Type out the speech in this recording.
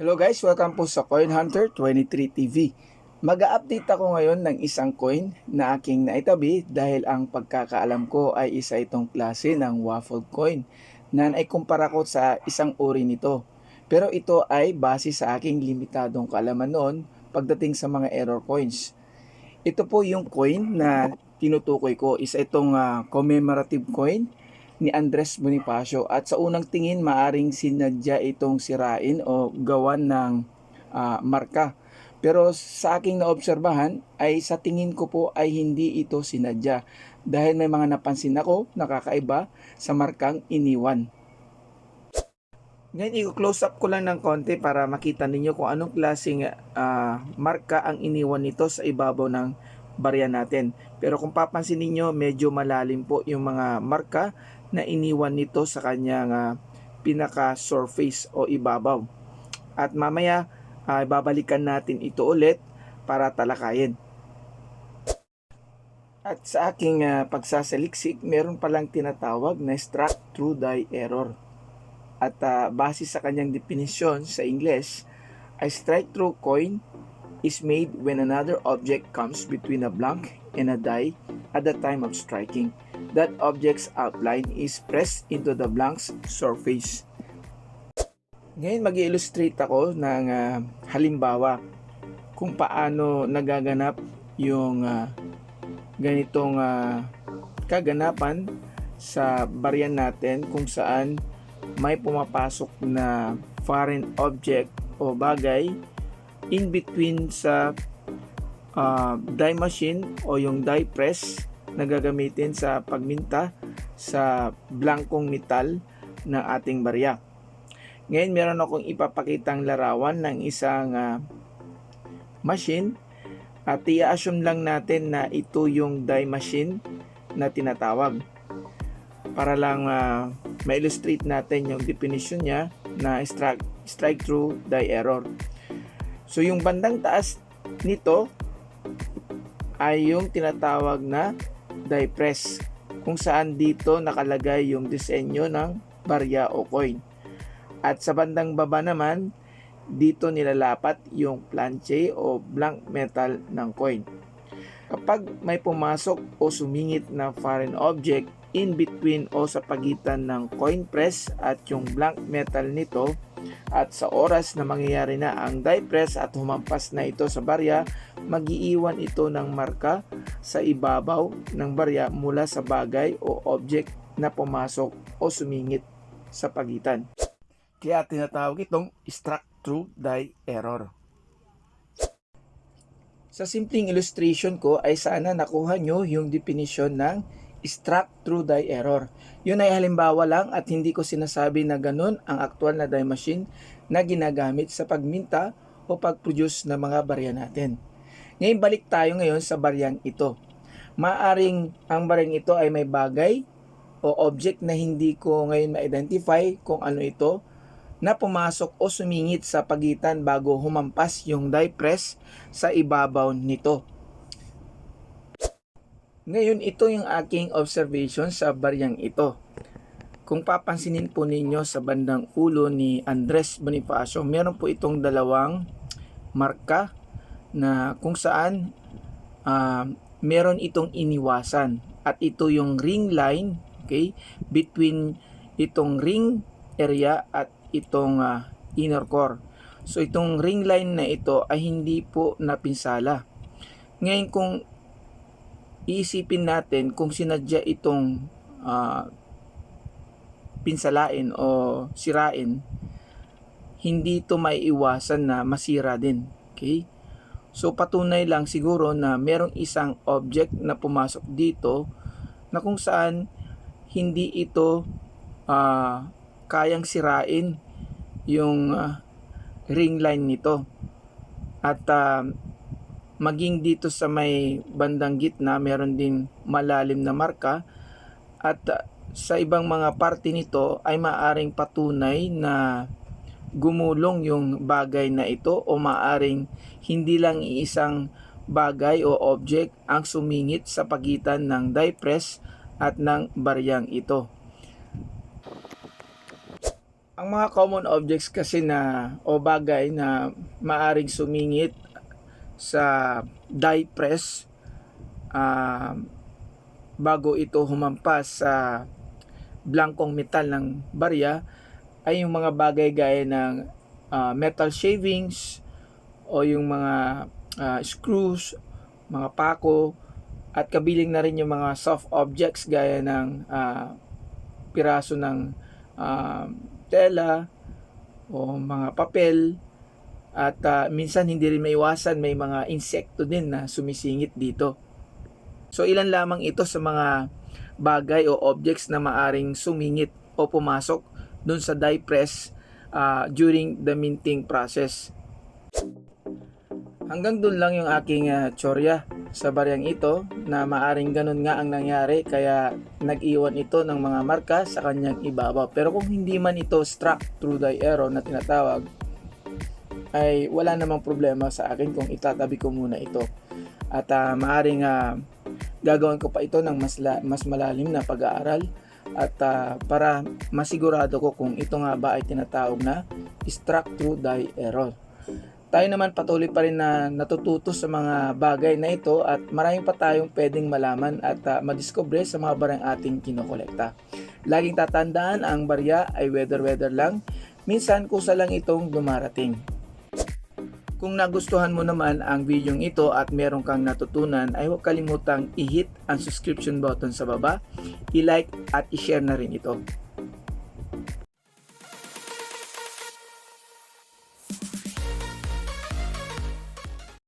Hello guys, welcome po sa Coin Hunter 23 TV. Mag-update ako ngayon ng isang coin na aking naitabi dahil ang pagkakaalam ko ay isa itong klase ng waffle coin na naikumpara ko sa isang uri nito. Pero ito ay base sa aking limitadong kaalaman noon pagdating sa mga error coins. Ito po yung coin na tinutukoy ko. Isa itong ah, commemorative coin ni Andres Bonifacio at sa unang tingin maaring sinadya itong sirain o gawan ng ah, marka. Pero sa aking naobserbahan ay sa tingin ko po ay hindi ito sinadya dahil may mga napansin ako nakakaiba sa markang iniwan. Ngayon, i-close up ko lang ng konti para makita ninyo kung anong klaseng ah, marka ang iniwan nito sa ibabaw ng barya natin. Pero kung papansin ninyo, medyo malalim po yung mga marka na iniwan nito sa kanyang ah, pinaka-surface o ibabaw. At mamaya, ah, babalikan natin ito ulit para talakayin. At sa aking ah, pagsasaliksik, meron palang tinatawag na struck through die error. At ah, base sa kanyang definisyon sa English, a strike-through coin is made when another object comes between a blank and a die at the time of striking. That object's outline is pressed into the blank's surface. Ngayon mag illustrate ako ng ah, halimbawa kung paano nagaganap yung ah, ganitong ah, kaganapan sa baryan natin kung saan may pumapasok na foreign object o bagay in between sa ah, die machine o yung die press na gagamitin sa pagminta sa blankong metal ng ating barya. Ngayon meron akong ipapakitang larawan ng isang ah, machine at i-assume lang natin na ito yung die machine na tinatawag para lang ah, ma-illustrate natin yung definition niya na strike, strike through die error. So yung bandang taas nito ay yung tinatawag na die press kung saan dito nakalagay yung disenyo ng barya o coin. At sa bandang baba naman, dito nilalapat yung planche o blank metal ng coin. Kapag may pumasok o sumingit na foreign object in between o sa pagitan ng coin press at yung blank metal nito at sa oras na mangyayari na ang die press at humampas na ito sa barya, magiiwan ito ng marka sa ibabaw ng barya mula sa bagay o object na pumasok o sumingit sa pagitan. Kaya tinatawag itong struck through die error. Sa simpleng illustration ko ay sana nakuha nyo yung definition ng struck through die error. Yun ay halimbawa lang at hindi ko sinasabi na ganun ang aktual na die machine na ginagamit sa pagminta o pag-produce ng mga barya natin. Ngayon balik tayo ngayon sa baryang ito. Maaring ang baryang ito ay may bagay o object na hindi ko ngayon ma-identify kung ano ito na pumasok o sumingit sa pagitan bago humampas yung die press sa ibabaw nito. Ngayon, ito yung aking observation sa baryang ito. Kung papansinin po ninyo sa bandang ulo ni Andres Bonifacio, meron po itong dalawang marka na kung saan ah, meron itong iniwasan. At ito yung ring line, okay, between itong ring area at itong ah, inner core. So itong ring line na ito ay hindi po napinsala. Ngayon kung iisipin natin kung sinadya itong ah, pinsalain o sirain, hindi ito maiiwasan na masira din. Okay? So patunay lang siguro na merong isang object na pumasok dito na kung saan hindi ito ah, kayang sirain yung ah, ring line nito. At ah, maging dito sa may bandang gitna meron din malalim na marka at ah, sa ibang mga parte nito ay maaring patunay na gumulong yung bagay na ito o maaring hindi lang iisang bagay o object ang sumingit sa pagitan ng die press at ng baryang ito. Ang mga common objects kasi na o bagay na maaring sumingit sa die press ah, bago ito humampas sa blankong metal ng barya ay yung mga bagay gaya ng ah, metal shavings o yung mga ah, screws, mga pako at kabiling na rin yung mga soft objects gaya ng ah, piraso ng ah, tela o mga papel at ah, minsan hindi rin maiwasan may mga insekto din na sumisingit dito. So ilan lamang ito sa mga bagay o objects na maaring sumingit o pumasok dun sa die press ah, during the minting process. Hanggang dun lang yung aking ah, tsorya sa baryang ito na maaring ganun nga ang nangyari kaya nag-iwan ito ng mga marka sa kanyang ibabaw. Pero kung hindi man ito struck through the arrow na tinatawag ay wala namang problema sa akin kung itatabi ko muna ito. At ah, maaring ah, gagawin ko pa ito ng mas, la- mas malalim na pag-aaral at ah, para masigurado ko kung ito nga ba ay tinatawag na struck through die error. Tayo naman patuloy pa rin na natututo sa mga bagay na ito at maraming pa tayong pwedeng malaman at uh, madiscover sa mga baryang ating kinokolekta. Laging tatandaan ang barya ay weather-weather lang, minsan kusa lang itong dumarating. Kung nagustuhan mo naman ang video ito at meron kang natutunan ay huwag kalimutang i-hit ang subscription button sa baba, i-like at i-share na rin ito.